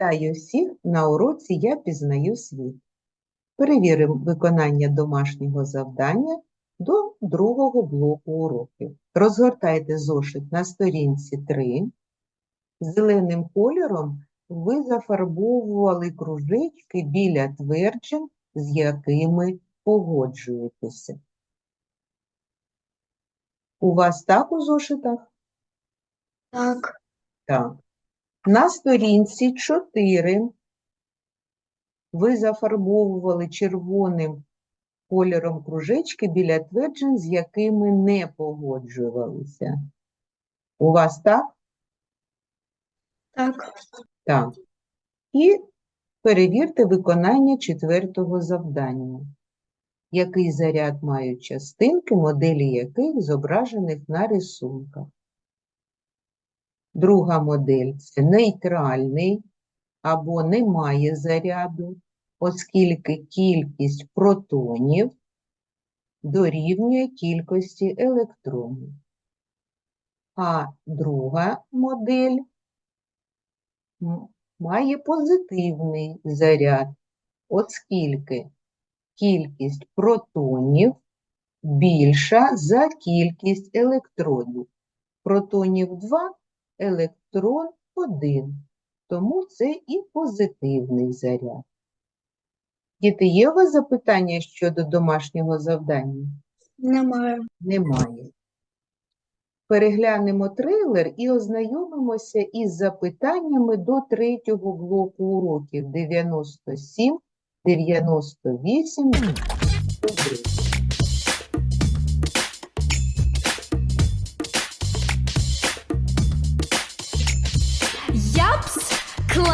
Вітаю всіх на уроці Я пізнаю світ. Перевіримо виконання домашнього завдання до другого блоку уроків. Розгортайте зошит на сторінці 3. Зеленим кольором ви зафарбовували кружечки біля тверджень, з якими погоджуєтеся. У вас так у зошитах? Так, Так. На сторінці 4 ви зафарбовували червоним кольором кружечки біля тверджень, з якими не погоджувалися. У вас так? так, Так. І перевірте виконання четвертого завдання. Який заряд мають частинки, моделі яких зображених на рисунках. Друга модель це нейтральний або немає заряду, оскільки кількість протонів дорівнює кількості електронів. А друга модель має позитивний заряд, оскільки кількість протонів більша за кількість електронів. Протонів 2, електрон 1. Тому це і позитивний заряд. Діти, є у вас запитання щодо домашнього завдання? немає. Немає. Переглянемо трейлер і ознайомимося із запитаннями до третього блоку уроків 97, 98, 99.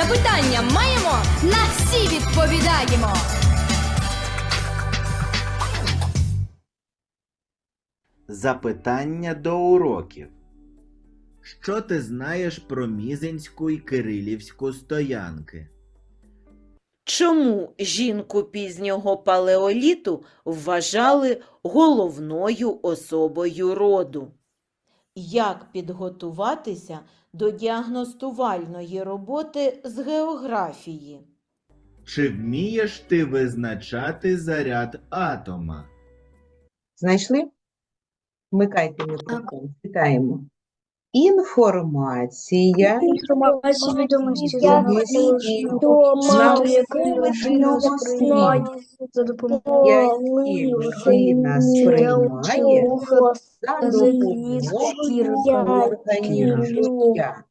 Запитання маємо, на всі відповідаємо. Запитання до уроків. Що ти знаєш про Мізинську і Кирилівську стоянки? Чому жінку пізнього палеоліту вважали головною особою роду? Як підготуватися до діагностувальної роботи з географії? Чи вмієш ти визначати заряд атома? Знайшли? Вмикайте мікрофон. Читаємо. Інформація Інформація відомості Я відомості людина світу. сприймає за які людина сприймає за допомогою органів життя.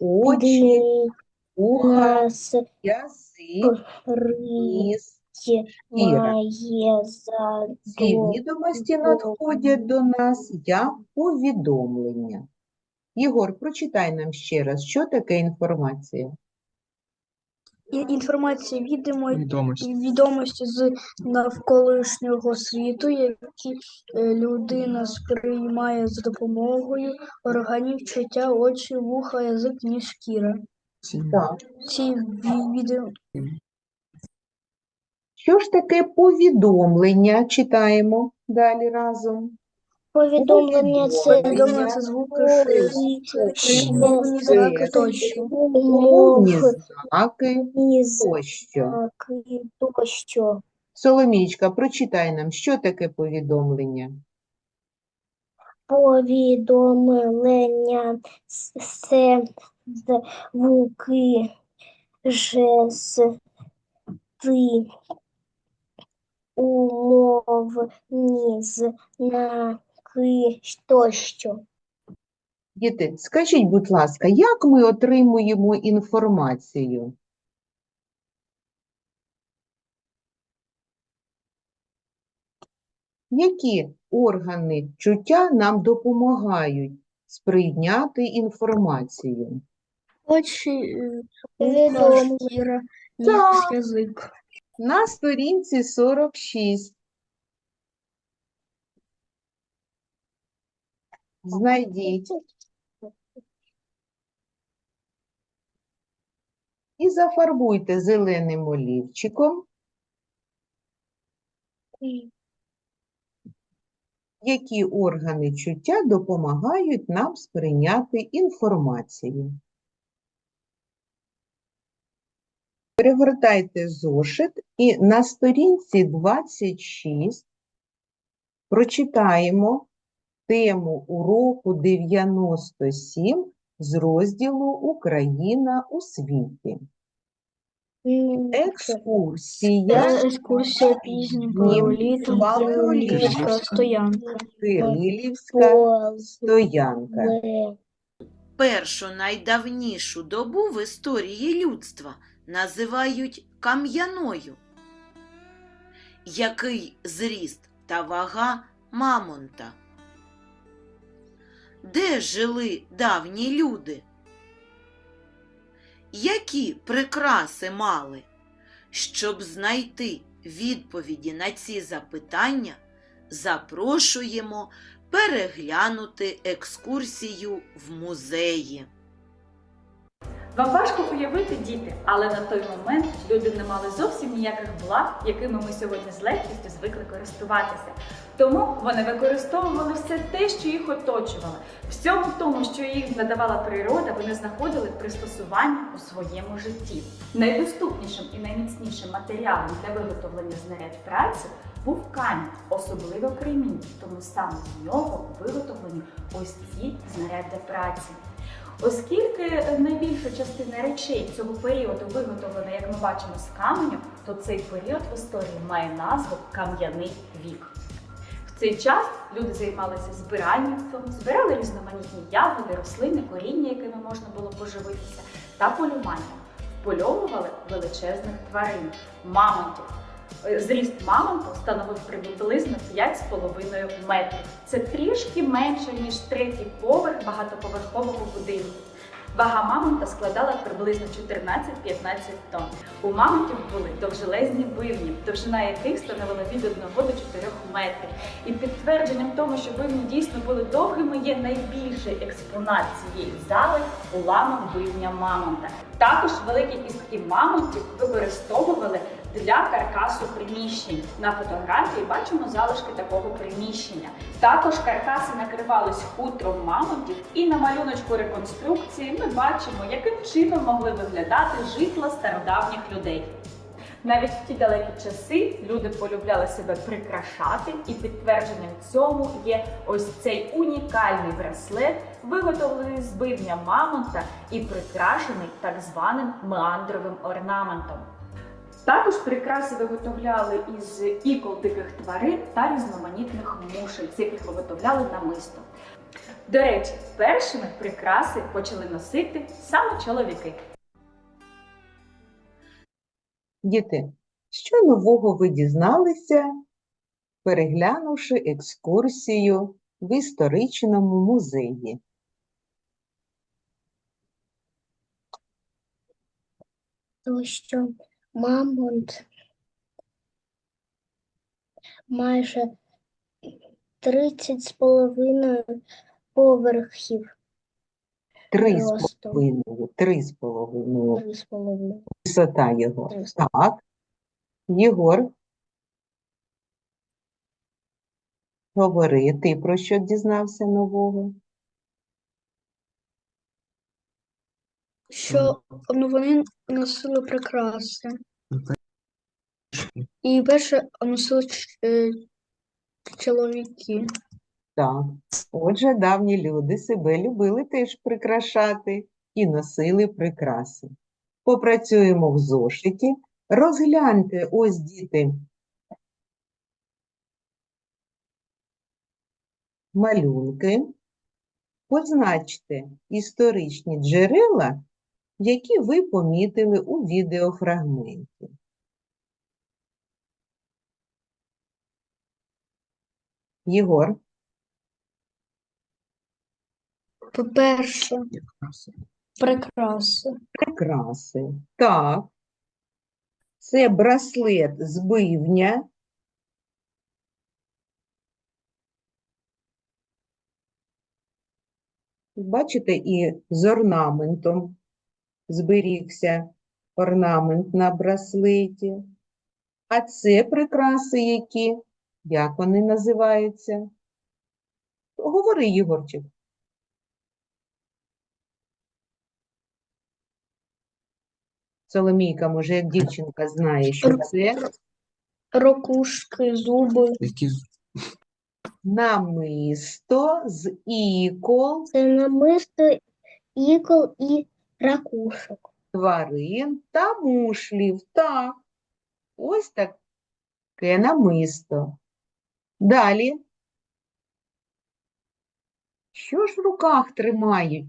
Очі, вуха, язик, ніс, шкіра. Ці відомості надходять до нас як повідомлення. Єгор, прочитай нам ще раз, що таке інформація. Інформація відомо Відомості. відомості з навколишнього світу, які е, людина сприймає за допомогою органів чуття, очі, вуха, язик, ніс, шкіра. Так. Ці ві- відео Що ж таке повідомлення? Читаємо далі разом. Повідомлення це повідомлення це звуки, Звуки, мовні знаки тощо. Мовні знаки тощо. тощо. Соломійчка, прочитай нам, що таке повідомлення. Повідомлення це звуки, жести, умовні знаки тощо. Діти, скажіть, будь ласка, як ми отримуємо інформацію? Які органи чуття нам допомагають сприйняти інформацію? Очі, язик. На сторінці 46. Знайдіть і зафарбуйте зеленим олівчиком, які органи чуття допомагають нам сприйняти інформацію. Перегортайте зошит і на сторінці 26 прочитаємо тему уроку 97 з розділу Україна у світі. Екскурсія Екскурсія пізнім Ні, палеоліт. Стоянка. Кирилівська стоянка. Першу найдавнішу добу в історії людства називають кам'яною. Який зріст та вага мамонта? Де жили давні люди? Які прикраси мали? Щоб знайти відповіді на ці запитання, запрошуємо переглянути екскурсію в музеї. Вам важко уявити, діти, але на той момент люди не мали зовсім ніяких благ, якими ми сьогодні з легкістю звикли користуватися. Тому вони використовували все те, що їх оточувало. Всьому тому, що їм надавала природа, вони знаходили пристосування у своєму житті. Найдоступнішим і найміцнішим матеріалом для виготовлення знарядь праці був камінь, особливо кремінь, тому саме з нього виготовлені ось ці знаряддя праці. Оскільки найбільша частина речей цього періоду виготовлена, як ми бачимо, з каменю, то цей період в історії має назву Кам'яний вік. В цей час люди займалися збиральництвом, збирали різноманітні ягоди, рослини, коріння, якими можна було поживитися, та полюванням. Впольовували величезних тварин, мамонтів. Е, Зріст мамонта становив приблизно 5,5 метрів. Це трішки менше, ніж третій поверх багатоповерхового будинку. Вага мамонта складала приблизно 14-15 тонн. У мамонтів були довжелезні бивні, довжина яких становила від 1 до 4 метрів. І підтвердженням тому, що бивні дійсно були довгими, є найбільший експонат цієї зали уламок бивня мамонта. Також великі кістки мамонтів використовували для каркасу приміщень. На фотографії бачимо залишки такого приміщення. Також каркаси накривались хутром мамонтів, і на малюночку реконструкції ми бачимо, яким чином могли виглядати житла стародавніх людей. Навіть в ті далекі часи люди полюбляли себе прикрашати, і підтвердженням цьому є ось цей унікальний браслет, виготовлений з бивня мамонта і прикрашений так званим меандровим орнаментом. Також прикраси виготовляли із ікол диких тварин та різноманітних мушель, з яких виготовляли намисто. До речі, першими прикраси почали носити саме чоловіки. Діти, що нового ви дізналися, переглянувши екскурсію в історичному музеї? То, що мамонт майже 30 з половиною поверхів Три з половиною, три з половиною три з половиною. висота його. Три з Так. Єгор, говори, ти про що дізнався нового? Що ну, вони носили прикраси. І перше носили ч- е, чоловіки. Так. Отже, давні люди себе любили теж прикрашати і носили прикраси. Попрацюємо в зошиті. Розгляньте, ось діти, малюнки. Позначте історичні джерела, які ви помітили у відеофрагменті. Єгор, По-перше, Прикраси. Прикраси. Так. Це браслет з бивня. Бачите, і з орнаментом зберігся орнамент на браслеті. А це прикраси які? Як вони називаються? Говори, Єгорчик. Соломійка, може, як дівчинка знає, що це Ракушки, зуби. Які намисто з ікол Це намисто ікол і ракушок. тварин та мушлів. Так, ось таке намисто. Далі. Що ж в руках тримають?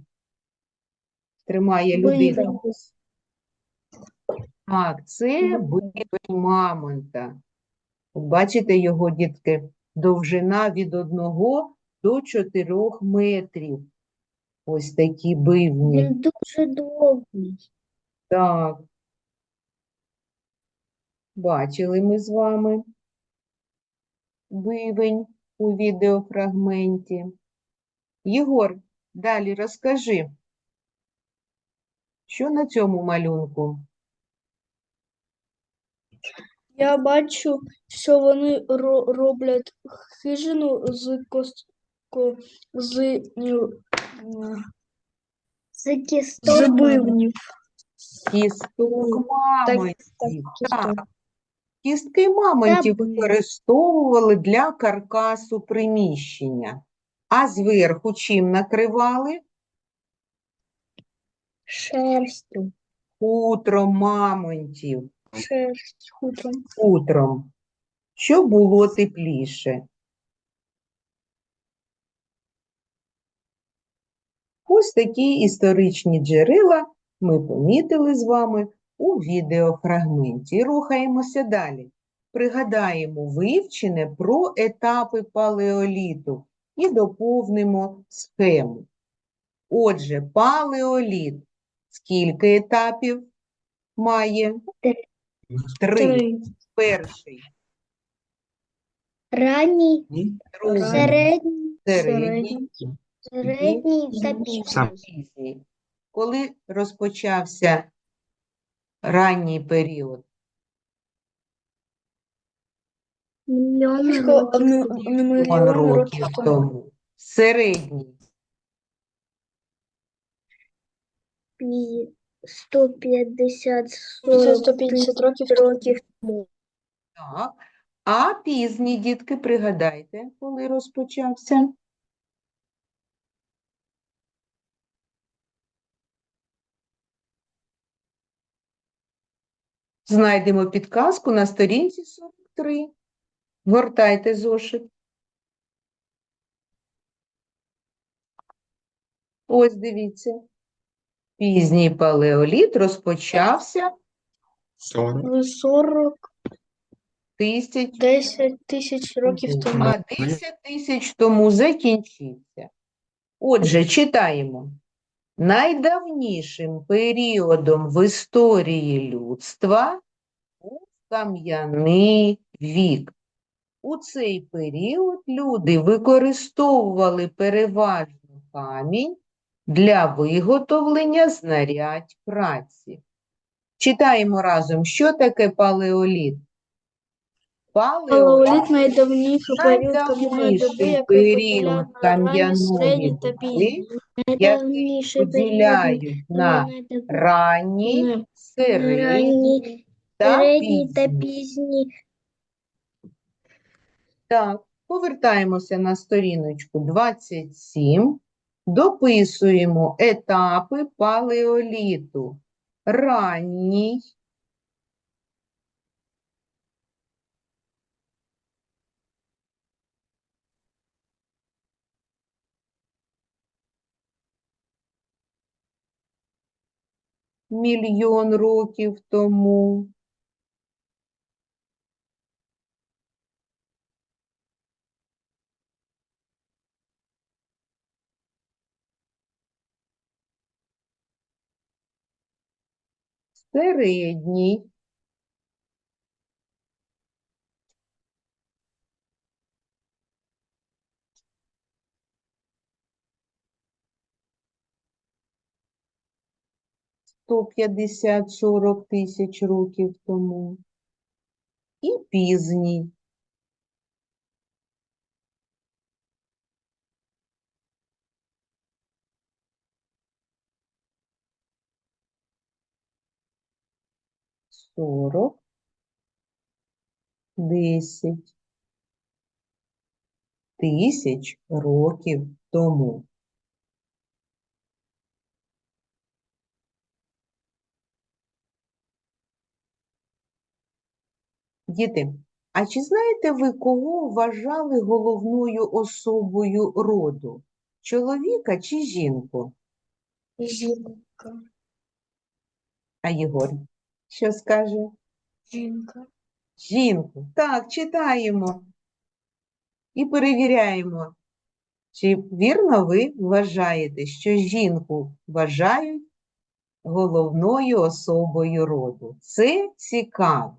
Тримає людина. Так, це бивень мамонта. Бачите його, дітки, довжина від 1 до 4 метрів. Ось такі бивні. Він дуже довгий. Так. Бачили ми з вами бивень у відеофрагменті. Єгор, далі розкажи, що на цьому малюнку? Я бачу, що вони ро- роблять хижину з кос... з, З кісток. Кісток мамонтів. так, кістки мамонтів використовували для каркасу приміщення. А зверху чим накривали? Шерстю. Хутром мамонтів. Шерсть хутром. Утром, щоб було тепліше. Ось такі історичні джерела ми помітили з вами у відеофрагменті. Рухаємося далі. Пригадаємо вивчене про етапи палеоліту і доповнимо схему. Отже, палеоліт скільки етапів має? Три. Три. Перший, Ранній, другий, середній, середній середній та пізній. пізній. Коли розпочався ранній період? Мільйон років. Мільйон років тому. Середній Пі- 150 Це 40 150 років років тому. так. А пізній, дітки, пригадайте, коли розпочався? Знайдемо підказку на сторінці 43. Гортайте зошит. Ось дивіться. Пізній палеоліт розпочався 40. 40 тисяч 10 тисяч років тому. а 10 тисяч тому закінчився. Отже, читаємо. Найдавнішим періодом в історії людства був кам'яний вік. У цей період люди використовували переважно камінь для виготовлення знарядь праці. Читаємо разом, що таке палеоліт. Палеоліт найдавніший період кам'яної доби, період кам'яної доби, який поділяють на ранній, Не, та пізній. Так, повертаємося на сторіночку 27, дописуємо етапи палеоліту. Ранній, мільйон років тому. Середній. Сто п'ятдесят сорок тисяч років тому, і пізній. Сорок, десять тисяч років тому. Діти, а чи знаєте ви, кого вважали головною особою роду? Чоловіка чи жінку? Жінка. А Єгор, що скаже? Жінка. Жінку. Так, читаємо і перевіряємо, чи вірно ви вважаєте, що жінку вважають головною особою роду. Це цікаво.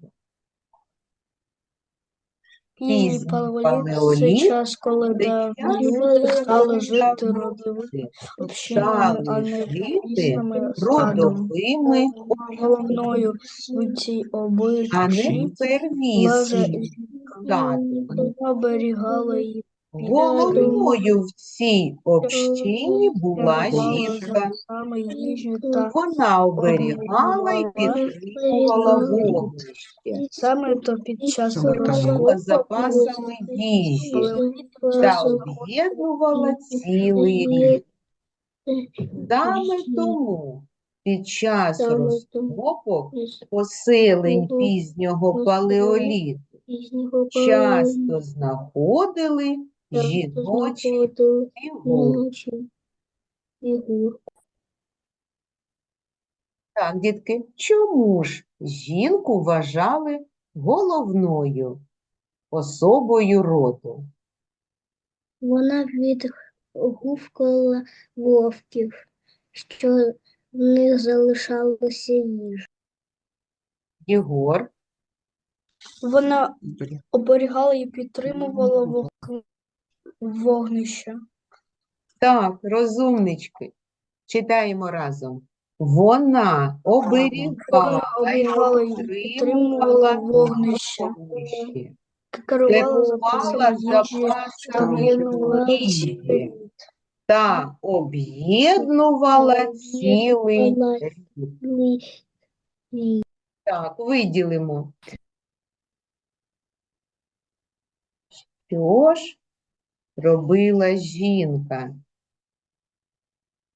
Пізній палеоліт це час, коли давні стали жити родовими общинами, а не пізними родовими, Головною в цій а не обичі первісними оберігала її, Головною в цій общині була жінка. Вона оберігала і підтримувала вогнище, саме то під час розкопу запасами їжі. та об'єднувала цілий рід. Саме тому під час розкопок поселень пізнього палеоліту часто знаходили жіночі фігури. Так, дітки, чому ж жінку вважали головною особою роду? Вона відгукувала вовків, що в них залишалося їжа. Єгор, Вона оберігала і підтримувала вог- вогнище. так, розумнички, читаємо разом. Вона оберігала і оберігала і підтримувала підтримувала вогнище. Керувала запасами їжі та об'єднувала цілий та об'єднувала цілий рід. Так, виділимо. Що ж робила жінка?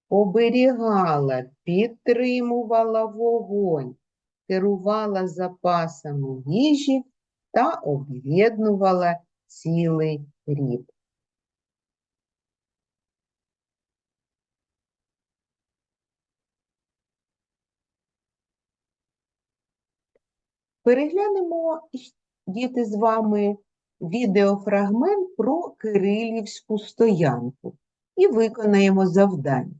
Оберігала, підтримувала вогонь, керувала запасами їжі та об'єднувала цілий рід. Переглянемо, діти, з вами відеофрагмент про Кирилівську стоянку і виконаємо завдання.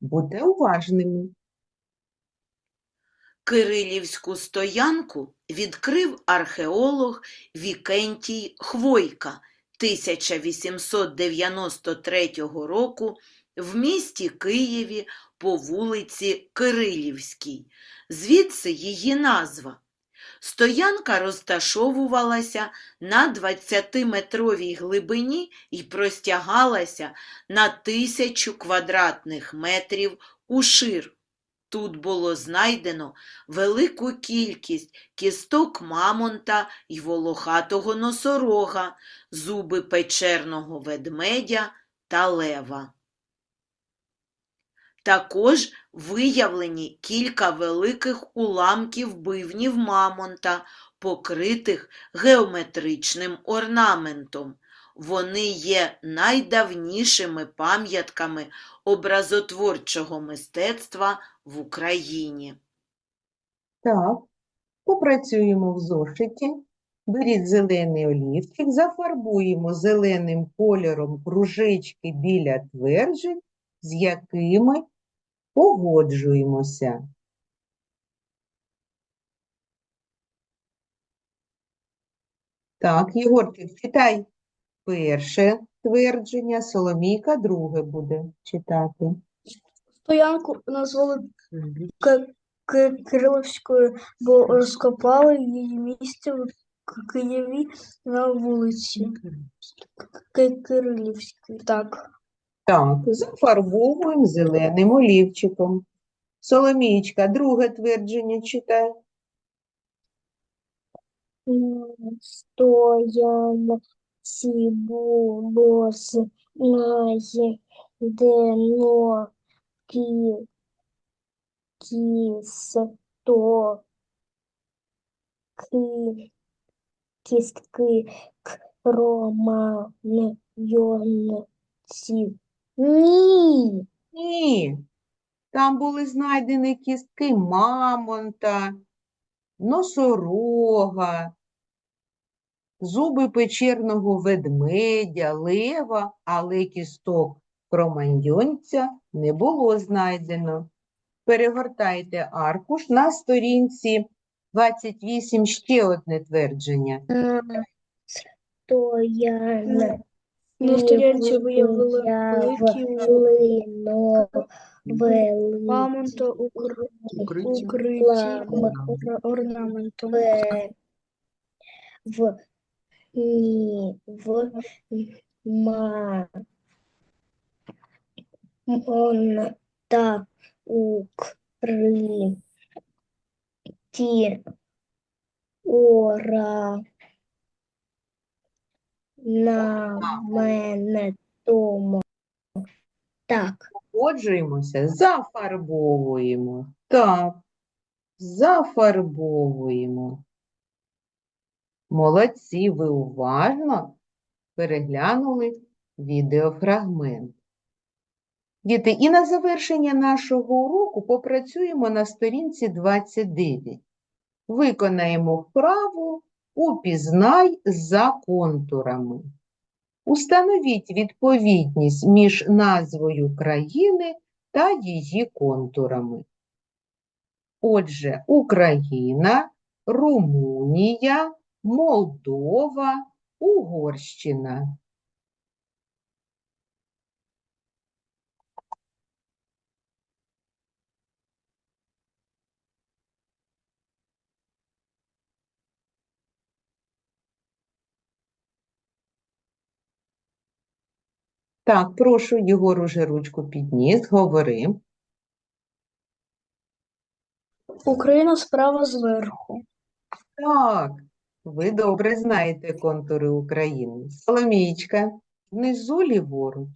Будьте уважними. Кирилівську стоянку відкрив археолог Вікентій Хвойка 1893 року в місті Києві по вулиці Кирилівській. Звідси її назва. Стоянка розташовувалася на 20-метровій глибині і простягалася на тисячу квадратних метрів ушир. Тут було знайдено велику кількість кісток мамонта й волохатого носорога, зуби печерного ведмедя та лева. Також виявлені кілька великих уламків бивнів мамонта, покритих геометричним орнаментом. Вони є найдавнішими пам'ятками образотворчого мистецтва в Україні. Так, попрацюємо в зошиті. Беріть зелений олівчик, зафарбуємо зеленим кольором кружечки біля тверджень, з якими погоджуємося. Так, Єгорчик, читай перше твердження, Соломійка друге буде читати. Стоянку назвали Кириловською, бо розкопали її місце в Києві на вулиці Кирилівській. Так. Так, зафарбовуємо зеленим олівчиком. Соломієчка, друге твердження читай. Стоянці було знає, де но кісто, кістки кроманьонців. Ні. Ні, там були знайдені кістки мамонта, носорога, зуби печерного ведмедя, лева, але кісток кроманьйонця не було знайдено. Перегортайте аркуш на сторінці 28 ще одне твердження. Стоянці На сторінці виявили великі вели мамонта Укриті. укриті орнаментом. в ні в ма он та укриті ора на мене тому. Так. Погоджуємося, зафарбовуємо. Так, зафарбовуємо. Молодці, ви уважно переглянули відеофрагмент. Діти, і на завершення нашого уроку попрацюємо на сторінці 29. Виконаємо вправу «Упізнай за контурами». Установіть відповідність між назвою країни та її контурами. Отже, Україна, Румунія, Молдова, Угорщина. Так, прошу, Єгор уже ручку підніс, говори. Україна справа зверху. Так, ви добре знаєте контури України. Соломієчка, внизу ліворуч.